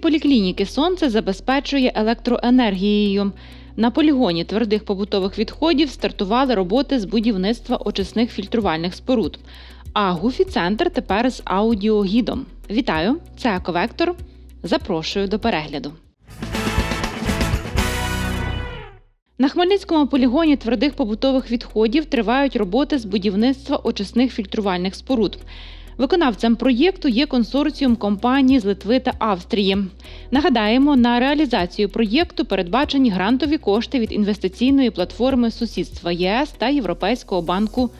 Поліклініки сонце забезпечує електроенергією. На полігоні твердих побутових відходів стартували роботи з будівництва очисних фільтрувальних споруд. А гуфі-центр тепер з аудіогідом. Вітаю! Це Ековектор. Запрошую до перегляду. На Хмельницькому полігоні твердих побутових відходів тривають роботи з будівництва очисних фільтрувальних споруд. Виконавцем проєкту є консорціум компаній з Литви та Австрії. Нагадаємо, на реалізацію проєкту передбачені грантові кошти від інвестиційної платформи сусідства ЄС та Європейського банку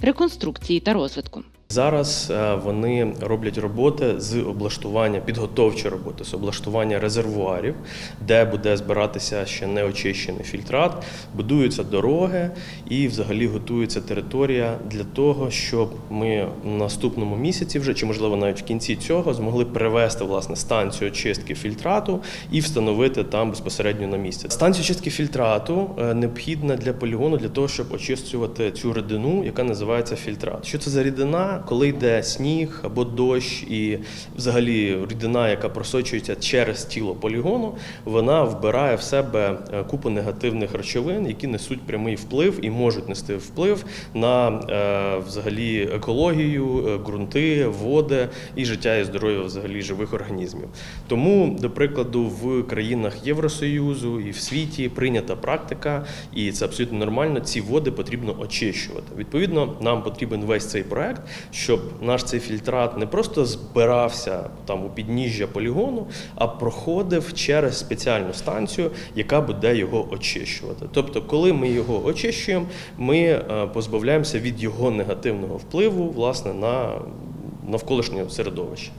реконструкції та розвитку. Зараз е, вони роблять роботи з облаштування, підготовчі роботи з облаштування резервуарів, де буде збиратися ще неочищений фільтрат, будуються дороги і взагалі готується територія для того, щоб ми в наступному місяці, вже чи можливо навіть в кінці цього, змогли привести власне станцію очистки фільтрату і встановити там безпосередньо на місці. Станція очистки фільтрату е, необхідна для полігону для того, щоб очищувати цю рідину, яка називається фільтрат. Що це за рідина? Коли йде сніг або дощ, і взагалі рідина, яка просочується через тіло полігону, вона вбирає в себе е, купу негативних речовин, які несуть прямий вплив і можуть нести вплив на е, взагалі екологію, е, ґрунти, води і життя і здоров'я взагалі живих організмів. Тому, до прикладу, в країнах Євросоюзу і в світі прийнята практика, і це абсолютно нормально. Ці води потрібно очищувати. Відповідно, нам потрібен весь цей проект, щоб наш цей фільтрат не просто збирався там у підніжжя полігону, а проходив через спеціальну станцію, яка буде його очищувати. Тобто, коли ми його очищуємо, ми е, позбавляємося від його негативного впливу власне на навколишнє середовище.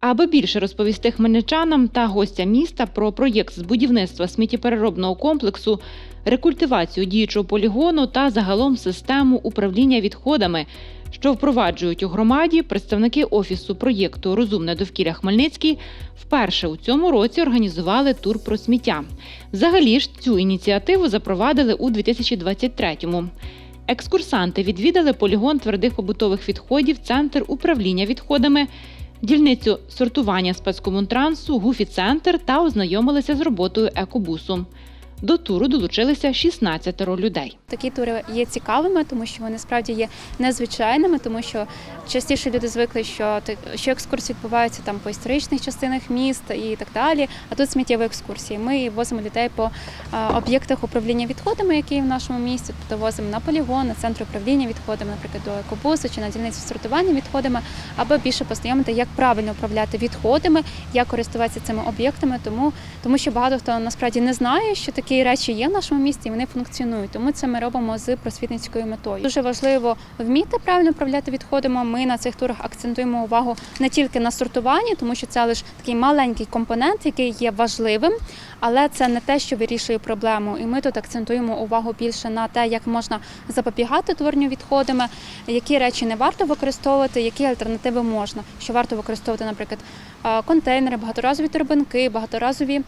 Аби більше розповісти хмельничанам та гостям міста про проєкт з будівництва сміттєпереробного комплексу, рекультивацію діючого полігону та загалом систему управління відходами, що впроваджують у громаді, представники офісу проєкту Розумне довкілля Хмельницький вперше у цьому році організували тур про сміття. Взагалі ж цю ініціативу запровадили у 2023-му. Екскурсанти відвідали полігон твердих побутових відходів, центр управління відходами, дільницю сортування спецкомунтрансу, гуфі-центр та ознайомилися з роботою екобусу. До туру долучилися 16 людей. Такі тури є цікавими, тому що вони справді є незвичайними, тому що частіше люди звикли, що що екскурсії відбуваються там по історичних частинах міста і так далі. А тут сміттєві екскурсії. Ми возимо людей по об'єктах управління відходами, які є в нашому місті. Тобто возимо на полігон, на центр управління відходами, наприклад, до екобусу чи на дільницю сортування відходами, аби більше познайомити, як правильно управляти відходами, як користуватися цими об'єктами. Тому, тому що багато хто насправді не знає, що такі речі є в нашому місті, і вони функціонують. Тому це ми робимо з просвітницькою метою. Дуже важливо вміти правильно управляти відходами. Ми на цих турах акцентуємо увагу не тільки на сортуванні, тому що це лише такий маленький компонент, який є важливим, але це не те, що вирішує проблему. І ми тут акцентуємо увагу більше на те, як можна запобігати творенню відходами, які речі не варто використовувати, які альтернативи можна. Що варто використовувати, наприклад, контейнери, багаторазові торбинки, багаторазові.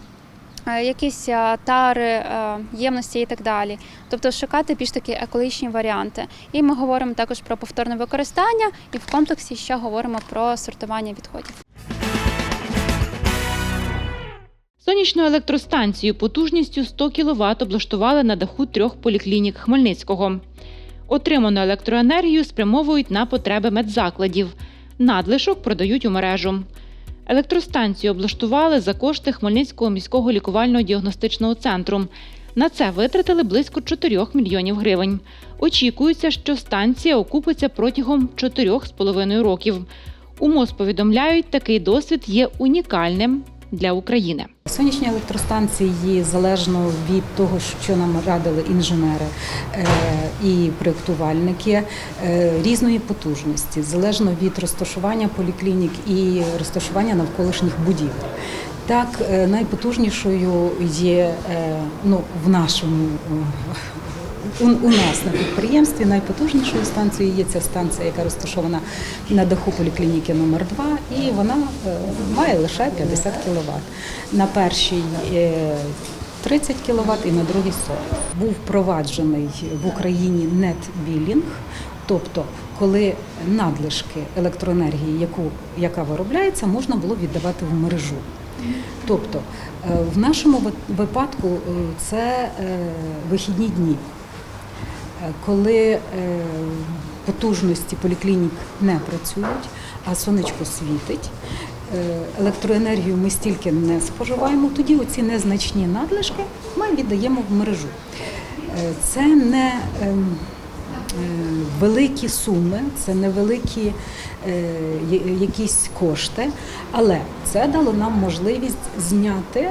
Е, Якісь е, тари, е, ємності і так далі, тобто шукати більш такі екологічні варіанти. І ми говоримо також про повторне використання, і в комплексі ще говоримо про сортування відходів. Сонячну електростанцію потужністю 100 кВт облаштували на даху трьох поліклінік Хмельницького. Отриману електроенергію спрямовують на потреби медзакладів. Надлишок продають у мережу. Електростанцію облаштували за кошти Хмельницького міського лікувально-діагностичного центру. На це витратили близько 4 мільйонів гривень. Очікується, що станція окупиться протягом 4,5 років. У МОЗ повідомляють, такий досвід є унікальним для України. Сонячні електростанції залежно від того, що нам радили інженери е, і проєктувальники е, різної потужності, залежно від розташування поліклінік і розташування навколишніх будівель. Так, е, найпотужнішою є ну, в нашому у, нас на підприємстві найпотужнішою станцією є ця станція, яка розташована на даху поліклініки номер 2 і вона е, має лише 50 кВт. На першій е, 30 кВт і на другій 40. Був впроваджений в Україні нетбілінг Тобто, коли надлишки електроенергії, яку, яка виробляється, можна було віддавати в мережу. Тобто, е, в нашому випадку е, це е, вихідні дні, Е, коли е, потужності поліклінік не працюють, а сонечко світить. е, Електроенергію ми стільки не споживаємо, тоді оці незначні надлишки ми віддаємо в мережу. Е, Це не ем, великі суми, це невеликі е, я- якісь кошти, але це дало нам можливість зняти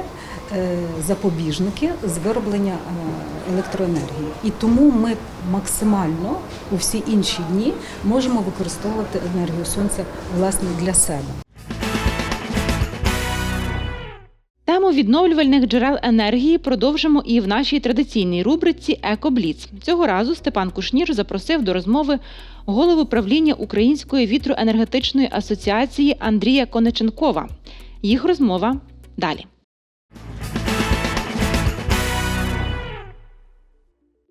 запобіжники з вироблення е, електроенергії. І тому ми максимально у всі інші дні можемо використовувати енергію сонця власне для себе. Тему відновлювальних джерел енергії продовжимо і в нашій традиційній рубриці Екобліц. Цього разу Степан Кушнір запросив до розмови голову правління Української вітроенергетичної асоціації Андрія Конеченкова. Їх розмова далі.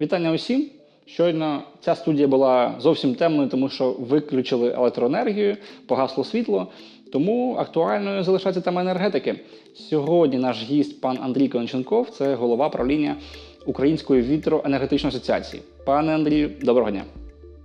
Вітання усім. Щойно ця студія була зовсім темною, тому що виключили електроенергію, погасло світло. Тому актуальною залишається тема енергетики. Сьогодні наш гість, пан Андрій Конченков, це голова правління Української вітроенергетичної асоціації. Пане Андрію, доброго дня.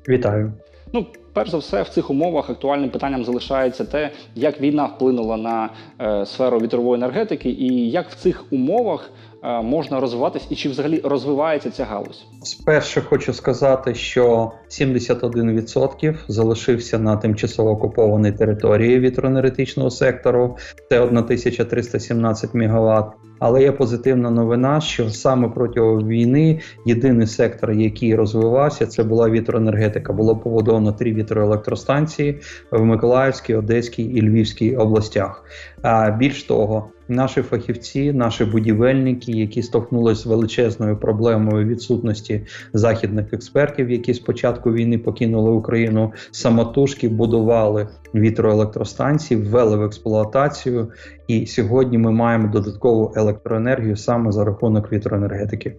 Вітаю. Ну, перш за все, в цих умовах актуальним питанням залишається те, як війна вплинула на е, сферу вітрової енергетики, і як в цих умовах можна розвиватись, і чи взагалі розвивається ця галузь. Спершу хочу сказати, що 71% залишився на тимчасово окупованій території вітроенергетичного сектору. Це 1317 МВт. Але є позитивна новина, що саме протягом війни єдиний сектор, який розвивався, це була вітроенергетика. Було побудовано три вітроелектростанції в Миколаївській, Одеській і Львівській областях. А більш того, наші фахівці, наші будівельники, які столкнулися з величезною проблемою відсутності західних експертів, які з початку війни покинули Україну, самотужки будували вітроелектростанції, ввели в експлуатацію. І сьогодні ми маємо додаткову електроенергію саме за рахунок вітроенергетики.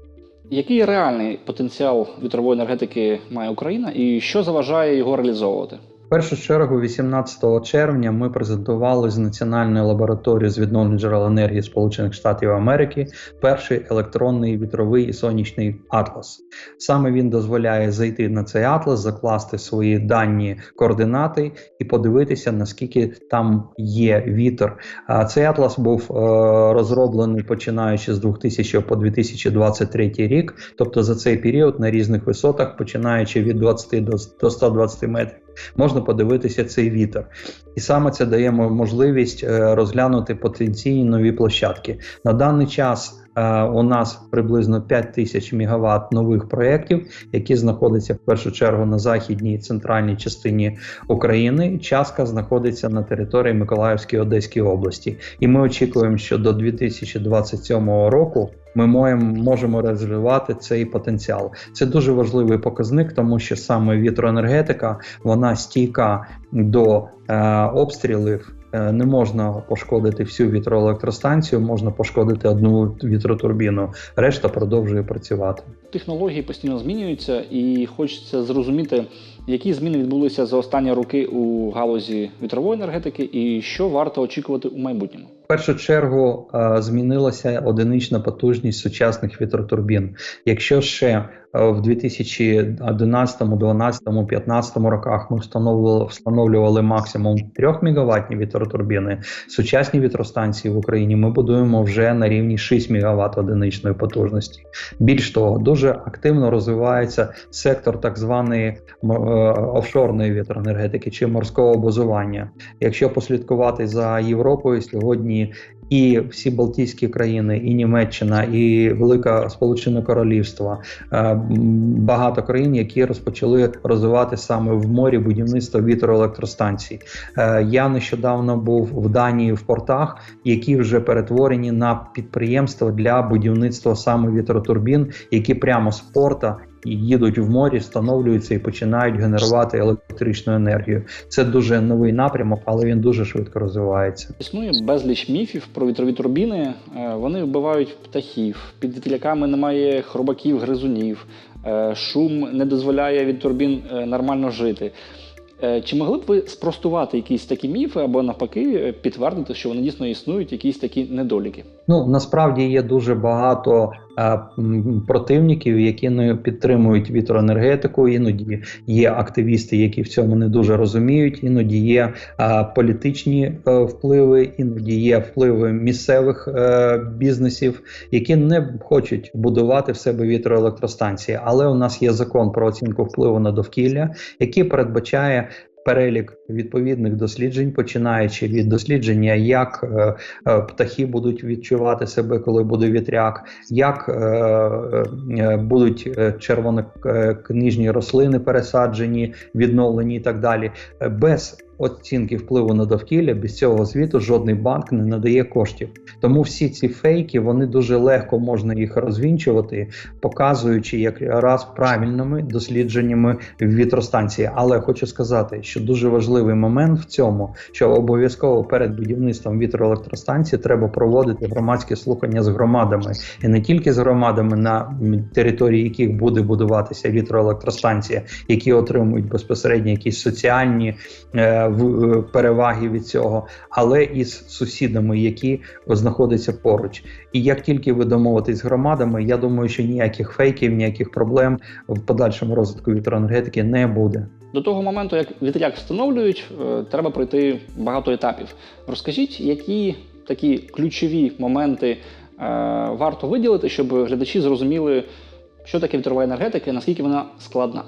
Який реальний потенціал вітрової енергетики має Україна, і що заважає його реалізовувати? Першу чергу, 18 червня, ми презентували з Національної лабораторії з відновлення джерел енергії Сполучених Штатів Америки перший електронний вітровий і сонячний атлас. Саме він дозволяє зайти на цей атлас, закласти свої дані координати і подивитися, наскільки там є вітер. Цей атлас був е, розроблений починаючи з 2000 по 2023 рік, тобто за цей період на різних висотах, починаючи від 20 до до 120 метрів. Можна подивитися цей вітер, і саме це дає можливість е, розглянути потенційні нові площадки. На даний час у нас приблизно 5 тисяч мегаватт нових проєктів, які знаходяться в першу чергу на західній центральній частині України. Частка знаходиться на території Миколаївської Одеської області, і ми очікуємо, що до 2027 року. Ми можемо розвивати цей потенціал. Це дуже важливий показник, тому що саме вітроенергетика вона стійка до е, обстрілів. Е, Не можна пошкодити всю вітроелектростанцію, можна пошкодити одну вітротурбіну. Решта продовжує працювати. Технології постійно змінюються, і хочеться зрозуміти, які зміни відбулися за останні роки у галузі вітрової енергетики, і що варто очікувати у майбутньому. В першу чергу е, змінилася одинична потужність сучасних вітротурбін. Якщо ще в 2011, 2012, 2015 роках ми встановлювали, встановлювали максимум 3 мегаваттні вітротурбіни, сучасні вітростанції в Україні ми будуємо вже на рівні 6 мегаватт одиничної потужності. Більш того, дуже активно розвивається сектор так званої е, офшорної вітроенергетики чи морського базування. Якщо послідкувати за Європою сьогодні. І всі Балтійські країни, і Німеччина, і Велика Сполучене Королівство е, багато країн, які розпочали розвивати саме в морі будівництво вітроелектростанцій. Е, Я нещодавно був в Данії в портах, які вже перетворені на підприємства для будівництва саме вітротурбін, які прямо з порта їдуть в морі, встановлюються і починають генерувати електричну енергію. Це дуже новий напрямок, але він дуже швидко розвивається. Існує безліч міфів про вітрові турбіни. Е, Вони вбивають птахів. Під вітряками немає хробаків, гризунів. Е, Шум не дозволяє від турбін е, нормально жити. Чи могли б ви спростувати якісь такі міфи або навпаки підтвердити, що вони дійсно існують, якісь такі недоліки? Ну насправді є дуже багато е, противників, які не підтримують вітроенергетику. Іноді є активісти, які в цьому не дуже розуміють. Іноді є е, політичні е, впливи, іноді є впливи місцевих е, бізнесів, які не хочуть будувати в себе вітроелектростанції. Але у нас є закон про оцінку впливу на довкілля, який передбачає. Перелік відповідних досліджень, починаючи від дослідження, як е, е, птахи будуть відчувати себе, коли буде вітряк, як е, будуть червонокнижні рослини пересаджені, відновлені і так далі. Без оцінки впливу на довкілля, без цього звіту жодний банк не надає коштів. Тому всі ці фейки вони дуже легко можна їх розвінчувати, показуючи якраз правильними дослідженнями вітростанції. Але хочу сказати, що дуже важливий момент в цьому, що обов'язково перед будівництвом вітроелектростанції треба проводити громадські слухання з громадами, і не тільки з громадами, на території яких буде будуватися вітроелектростанція, які отримують безпосередньо якісь соціальні е, переваги від цього, але і з сусідами, які знаходяться поруч. І як тільки ви домовитесь з громадами, я думаю, що ніяких фейків, ніяких проблем в подальшому розвитку вітроенергетики не буде. До того моменту, як вітряк встановлюють, е, треба пройти багато етапів. Розкажіть, які такі ключові моменти е, варто виділити, щоб глядачі зрозуміли, що таке вітрова енергетика і наскільки вона складна.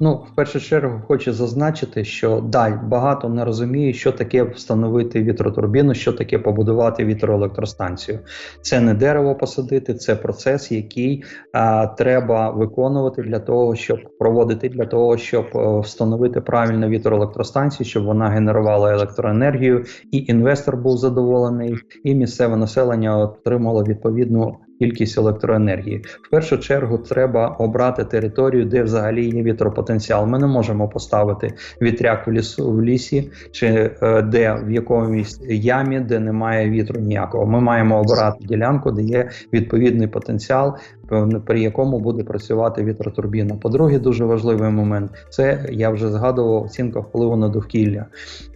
Ну, в першу чергу хочу зазначити, що да, багато не розуміє, що таке встановити вітротурбіну, що таке побудувати вітроелектростанцію. Це не дерево посадити, це процес, який а, треба виконувати для того, щоб проводити для того, щоб е, встановити правильно вітроелектростанцію, щоб вона генерувала електроенергію, і інвестор був задоволений, і місцеве населення отримало відповідну кількість електроенергії. В першу чергу треба обрати територію, де взагалі є вітропотенціал. Ми не можемо поставити вітряк в лісу в лісі, чи е, де в якомусь ямі, де немає вітру ніякого. Ми маємо обрати ділянку, де є відповідний потенціал, при якому буде працювати вітротурбіна. По-друге, дуже важливий момент це я вже згадував оцінка впливу на довкілля.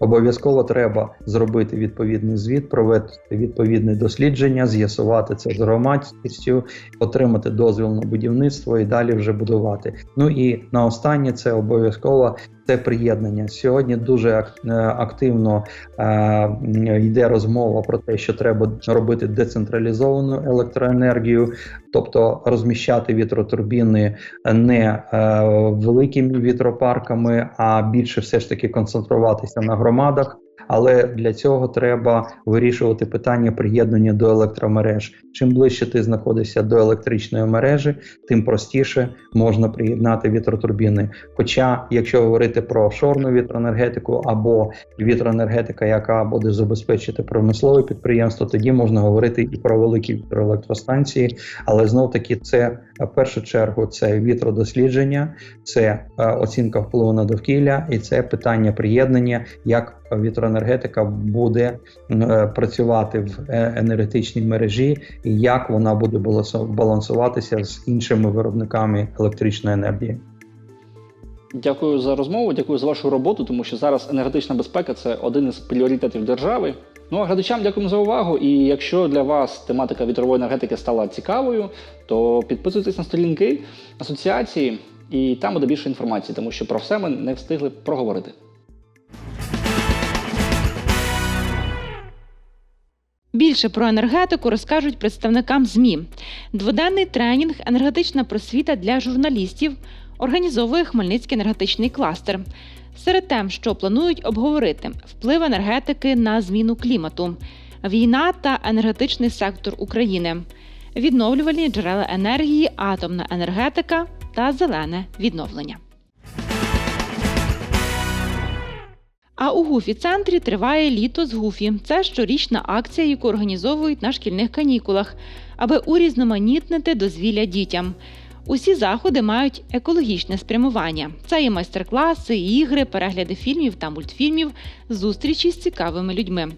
Обов'язково треба зробити відповідний звіт, провести відповідне дослідження, з'ясувати це з громадськістю, отримати дозвіл на будівництво і далі вже будувати. Ну і на останнє це обов'язково це приєднання. Сьогодні дуже е, активно е, йде розмова про те, що треба робити децентралізовану електроенергію, тобто розміщати вітротурбіни не е, великими вітропарками, а більше все ж таки концентруватися на громадах. Але для цього треба вирішувати питання приєднання до електромереж. Чим ближче ти знаходишся до електричної мережі, тим простіше можна приєднати вітротурбіни. Хоча, якщо говорити про офшорну вітроенергетику або вітроенергетика, яка буде забезпечити промислове підприємство, тоді можна говорити і про великі вітроелектростанції. Але знов таки, це в першу чергу це вітродослідження, це е, оцінка впливу на довкілля, і це питання приєднання, як вітроенергетика буде е, працювати в е, енергетичній мережі, і як вона буде балансуватися з іншими виробниками електричної енергії. Дякую за розмову, дякую за вашу роботу, тому що зараз енергетична безпека це один із пріоритетів держави. Ну а глядачам дякуємо за увагу. І якщо для вас тематика вітрової енергетики стала цікавою, то підписуйтесь на сторінки асоціації, і там буде більше інформації, тому що про все ми не встигли проговорити. Більше про енергетику розкажуть представникам ЗМІ. Дводенний тренінг Енергетична просвіта для журналістів організовує Хмельницький енергетичний кластер. Серед тем, що планують обговорити вплив енергетики на зміну клімату, війна та енергетичний сектор України, відновлювальні джерела енергії, атомна енергетика та зелене відновлення. А у Гуфі центрі триває літо з Гуфі. Це щорічна акція, яку організовують на шкільних канікулах, аби урізноманітнити дозвілля дітям. Усі заходи мають екологічне спрямування. Це і майстер-класи, і ігри, перегляди фільмів та мультфільмів, зустрічі з цікавими людьми.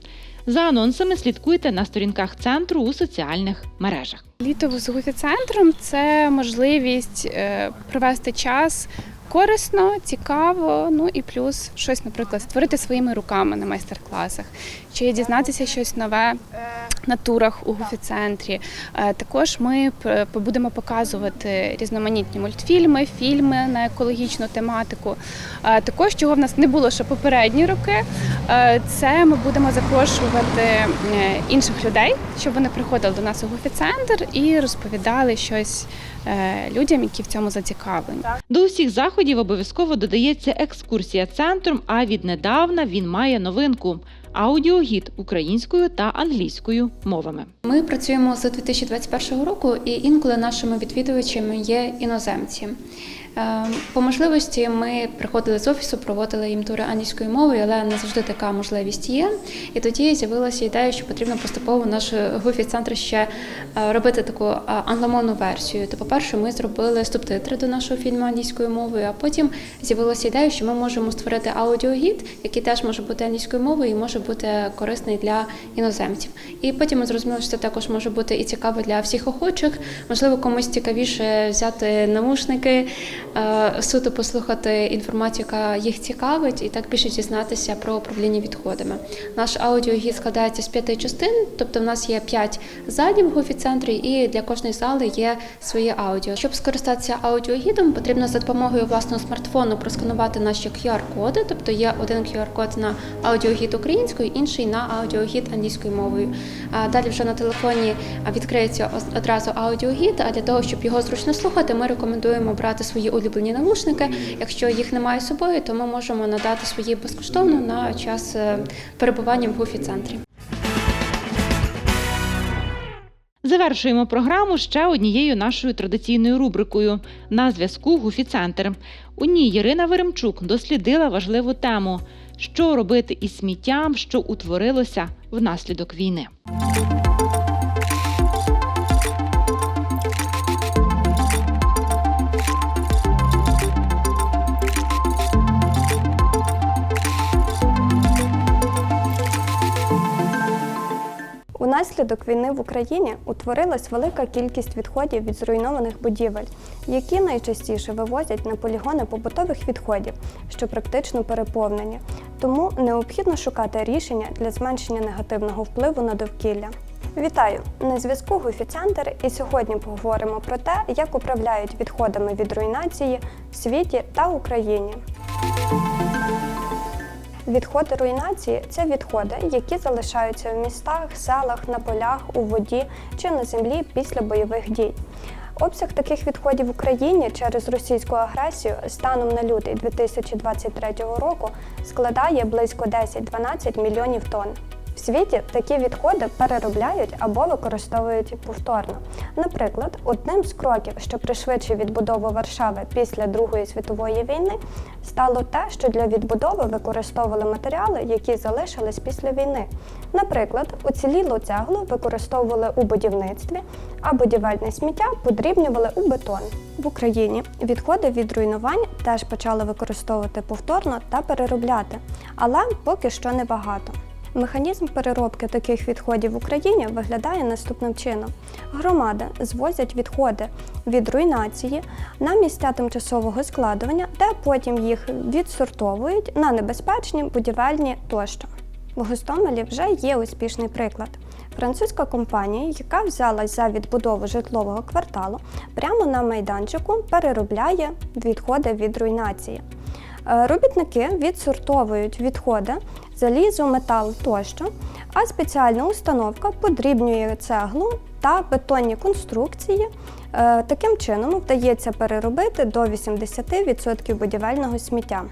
За анонсами слідкуйте на сторінках центру у соціальних мережах. Літо з гуфі-центром це можливість е, провести час корисно, цікаво. Ну і плюс щось, наприклад, створити своїми руками на майстер-класах, чи дізнатися щось нове на турах у гуфі-центрі. Е, Також ми будемо показувати різноманітні мультфільми, фільми на екологічну тематику. Е, Також чого в нас не було ще попередні роки. Е, Це ми будемо запрошувати інших людей, щоб вони приходили до нас у гуфі-центр і розповідали щось людям, які в цьому зацікавлені. До усіх заходів обов'язково додається екскурсія центром, а віднедавна він має новинку аудіогід українською та англійською мовами. Ми працюємо з 2021 року, і інколи нашими відвідувачами є іноземці. Е, По можливості ми приходили з офісу, проводили їм тури англійською мовою, але не завжди така можливість є. І тоді з'явилася ідея, що потрібно поступово наш гуфі центр ще е, робити таку е, англомовну версію. То, по-перше, ми зробили субтитри до нашого фільму англійською мовою, а потім з'явилася ідея, що ми можемо створити аудіогід, який теж може бути англійською мовою і може бути корисний для іноземців. І потім ми зрозуміли, що це також може бути і цікаво для всіх охочих. Можливо, комусь цікавіше взяти навушники, е, суто послухати інформацію, яка їх цікавить, і так більше дізнатися про управління відходами. Наш аудіогід складається з п'яти частин, тобто в нас є п'ять залів в гофі-центрі, і для кожної зали є своє аудіо. Щоб скористатися аудіогідом, потрібно за допомогою власного смартфону просканувати наші QR-коди, тобто є один QR-код на аудіогід українською, інший на аудіогід англійською мовою. Далі вже на телефоні відкриється одразу аудіогід. А для того, щоб його зручно слухати, ми рекомендуємо брати свої улюблені навушники. Якщо їх немає з собою, то ми можемо надати свої безкоштовно на час е, перебування в гуфі-центрі. Завершуємо програму ще однією нашою традиційною рубрикою на зв'язку Гуфі-центр. У ній Ірина Веремчук дослідила важливу тему: що робити із сміттям, що утворилося внаслідок війни. Унаслідок війни в Україні утворилась велика кількість відходів від зруйнованих будівель, які найчастіше вивозять на полігони побутових відходів, що практично переповнені. Тому необхідно шукати рішення для зменшення негативного впливу на довкілля. Вітаю! На зв'язку Гуфі-центр і сьогодні поговоримо про те, як управляють відходами від руйнації в світі та Україні. Відходи руйнації це відходи, які залишаються в містах, селах, на полях, у воді чи на землі після бойових дій. Обсяг таких відходів в Україні через російську агресію станом на лютий 2023 року складає близько 10-12 мільйонів тонн. В світі такі відходи переробляють або використовують повторно. Наприклад, одним з кроків, що пришвидшив відбудову Варшави після Другої світової війни, стало те, що для відбудови використовували матеріали, які залишились після війни. Наприклад, уцілілу цеглу використовували у будівництві, а будівельне сміття подрібнювали у бетон. В Україні відходи від руйнувань теж почали використовувати повторно та переробляти, але поки що небагато. Механізм переробки таких відходів в Україні виглядає наступним чином: громади звозять відходи від руйнації на місця тимчасового складування, де потім їх відсортовують на небезпечні будівельні тощо. В Гостомелі вже є успішний приклад. Французька компанія, яка взялась за відбудову житлового кварталу, прямо на майданчику переробляє відходи від руйнації. Е, Робітники відсортовують відходи, залізо, метал тощо, а спеціальна установка подрібнює цеглу та бетонні конструкції. Е, Таким чином вдається переробити до 80% будівельного сміття.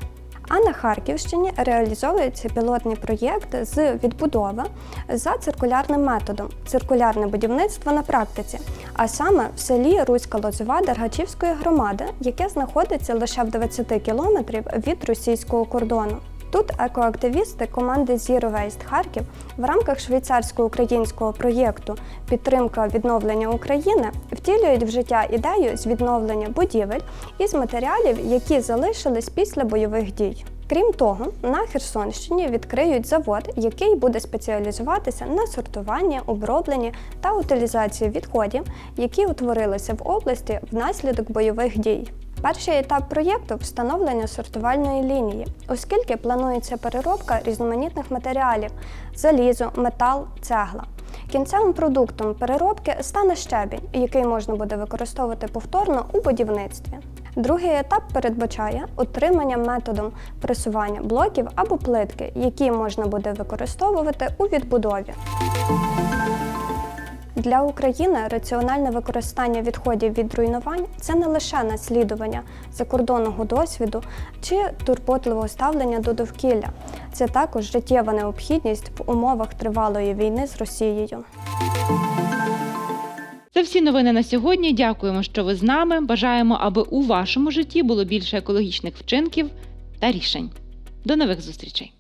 А на Харківщині реалізовується пілотний проєкт з відбудови за циркулярним методом циркулярне будівництво на практиці, а саме в селі Руська Лозова Дергачівської громади, яке знаходиться лише в 20 кілометрів від російського кордону. Тут екоактивісти команди Zero Waste Харків в рамках швейцарсько-українського проєкту Підтримка відновлення України втілюють в життя ідею з відновлення будівель із матеріалів, які залишились після бойових дій. Крім того, на Херсонщині відкриють завод, який буде спеціалізуватися на сортуванні, обробленні та утилізації відходів, які утворилися в області внаслідок бойових дій. Перший етап проєкту встановлення сортувальної лінії, оскільки планується переробка різноманітних матеріалів залізо, метал, цегла. Кінцевим продуктом переробки стане щебінь, який можна буде використовувати повторно у будівництві. Другий етап передбачає отримання методом пресування блоків або плитки, які можна буде використовувати у відбудові. Для України раціональне використання відходів від руйнувань це не лише наслідування закордонного досвіду чи турботливого ставлення до довкілля. Це також життєва необхідність в умовах тривалої війни з Росією. Це всі новини на сьогодні. Дякуємо, що ви з нами. Бажаємо, аби у вашому житті було більше екологічних вчинків та рішень. До нових зустрічей!